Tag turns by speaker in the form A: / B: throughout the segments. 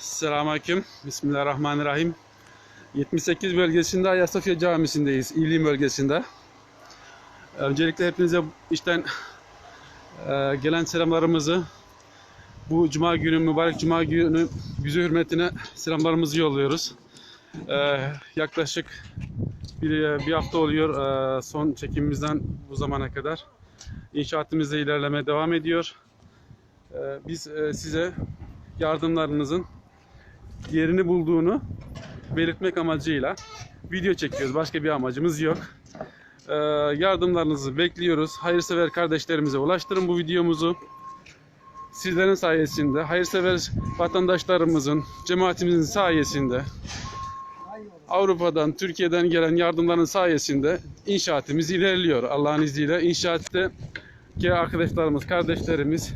A: Selamünaleyküm. Bismillahirrahmanirrahim. 78 bölgesinde Ayasofya Camisi'ndeyiz. İlim bölgesinde. Öncelikle hepinize işten e, gelen selamlarımızı bu cuma günü mübarek cuma günü yüzü hürmetine selamlarımızı yolluyoruz. E, yaklaşık bir, bir hafta oluyor e, son çekimimizden bu zamana kadar. İnşaatımızda ilerleme devam ediyor. Biz size yardımlarınızın yerini bulduğunu belirtmek amacıyla video çekiyoruz. Başka bir amacımız yok. Ee, yardımlarınızı bekliyoruz. Hayırsever kardeşlerimize ulaştırın bu videomuzu. Sizlerin sayesinde, hayırsever vatandaşlarımızın, cemaatimizin sayesinde, Avrupa'dan, Türkiye'den gelen yardımların sayesinde inşaatımız ilerliyor. Allah'ın izniyle inşaatta ki arkadaşlarımız, kardeşlerimiz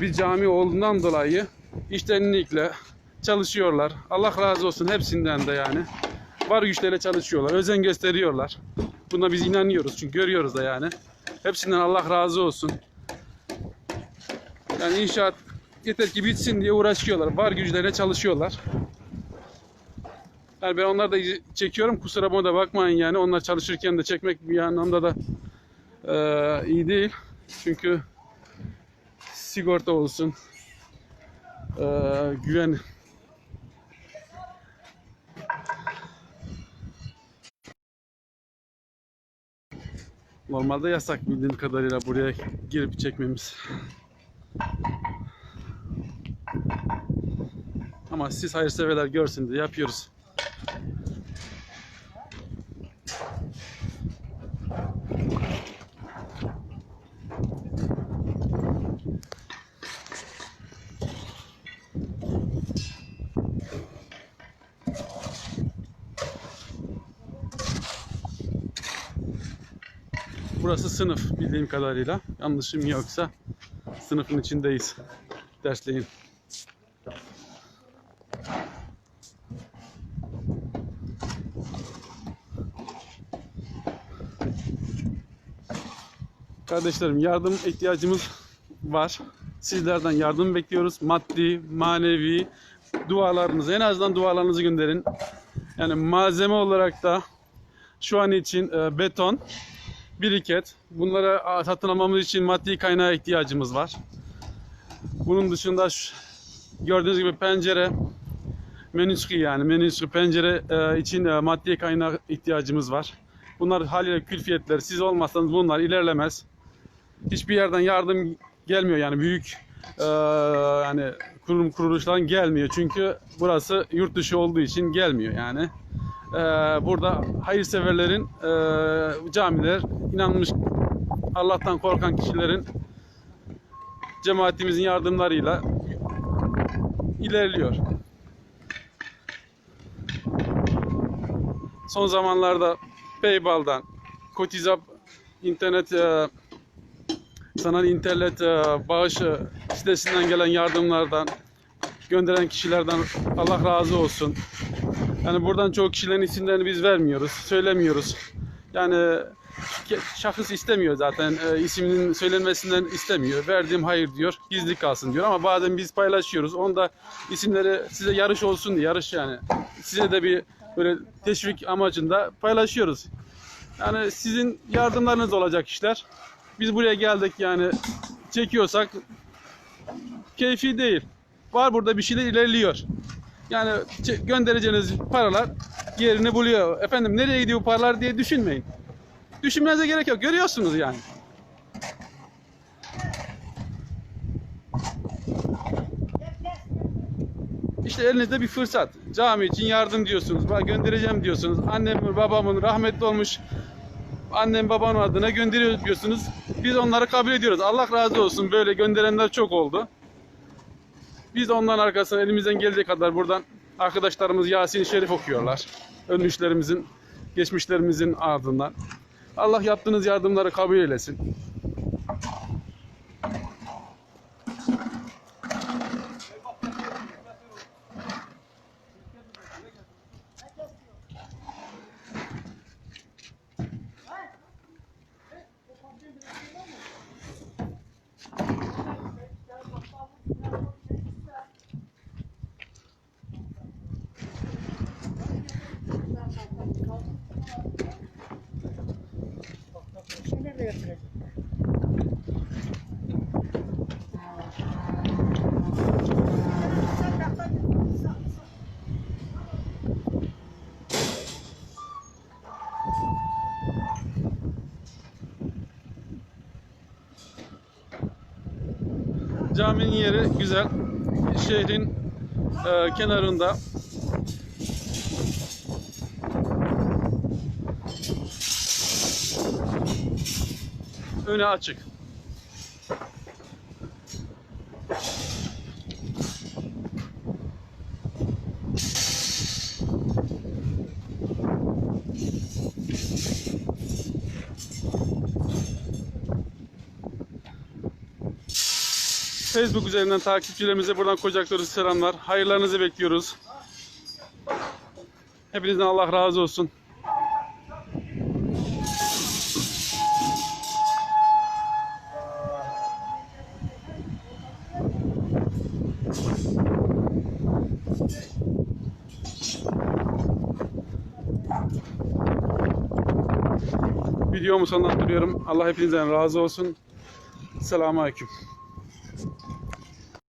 A: bir cami olduğundan dolayı iştenlikle çalışıyorlar. Allah razı olsun hepsinden de yani. Var güçleriyle çalışıyorlar. Özen gösteriyorlar. Buna biz inanıyoruz çünkü görüyoruz da yani. Hepsinden Allah razı olsun. Yani inşaat yeter ki bitsin diye uğraşıyorlar. Var güçleriyle çalışıyorlar. Yani ben onları da çekiyorum. Kusura bana da bakmayın yani. Onlar çalışırken de çekmek bir anlamda da eee, iyi değil. Çünkü sigorta olsun, eee, güven Normalde yasak bildiğim kadarıyla buraya girip çekmemiz. Ama siz hayırseverler görsün diye yapıyoruz. Burası sınıf bildiğim kadarıyla. Yanlışım yoksa sınıfın içindeyiz. Dersleyin. Kardeşlerim yardım ihtiyacımız var. Sizlerden yardım bekliyoruz. Maddi, manevi dualarınızı en azından dualarınızı gönderin. Yani malzeme olarak da şu an için e, beton, biriket. Bunları a, satın almamız için maddi kaynağa ihtiyacımız var. Bunun dışında şu- gördüğünüz gibi pencere, menüskü yani menüskü pencere e, için e, maddi kaynağa ihtiyacımız var. Bunlar haliyle külfiyetler. Siz olmazsanız bunlar ilerlemez. Hiçbir yerden yardım gelmiyor yani büyük e, yani kurum kuruluşların gelmiyor. Çünkü burası yurt dışı olduğu için gelmiyor yani. Ee, burada hayırseverlerin e, camiler inanmış Allah'tan korkan kişilerin cemaatimizin yardımlarıyla ilerliyor. Son zamanlarda PayPal'dan, Kotizap internet e, sanal internet e, bağış e, sitesinden gelen yardımlardan gönderen kişilerden Allah razı olsun. Yani buradan çok kişilerin isimlerini biz vermiyoruz, söylemiyoruz. Yani şahıs istemiyor zaten e, isminin söylenmesinden istemiyor. Verdiğim hayır diyor, gizli kalsın diyor ama bazen biz paylaşıyoruz. Onda isimleri size yarış olsun diye, yarış yani. Size de bir böyle teşvik amacında paylaşıyoruz. Yani sizin yardımlarınız olacak işler. Biz buraya geldik yani çekiyorsak keyfi değil. Var burada bir şeyler ilerliyor. Yani göndereceğiniz paralar yerini buluyor. Efendim nereye gidiyor paralar diye düşünmeyin. Düşünmenize gerek yok. Görüyorsunuz yani. İşte elinizde bir fırsat. Cami için yardım diyorsunuz. Göndereceğim diyorsunuz. Annemin, babamın rahmetli olmuş annem babamın adına gönderiyoruz diyorsunuz. Biz onları kabul ediyoruz. Allah razı olsun. Böyle gönderenler çok oldu. Biz onların arkasına elimizden geldiği kadar buradan arkadaşlarımız Yasin Şerif okuyorlar. Ölmüşlerimizin, geçmişlerimizin ardından. Allah yaptığınız yardımları kabul eylesin. Caminin yeri güzel. Şehrin e, kenarında Önü açık. Facebook üzerinden takipçilerimize buradan kucakları selamlar. Hayırlarınızı bekliyoruz. Hepinizden Allah razı olsun. Videomu sonlandırıyorum. Allah hepinizden razı olsun. Selamun Aleyküm.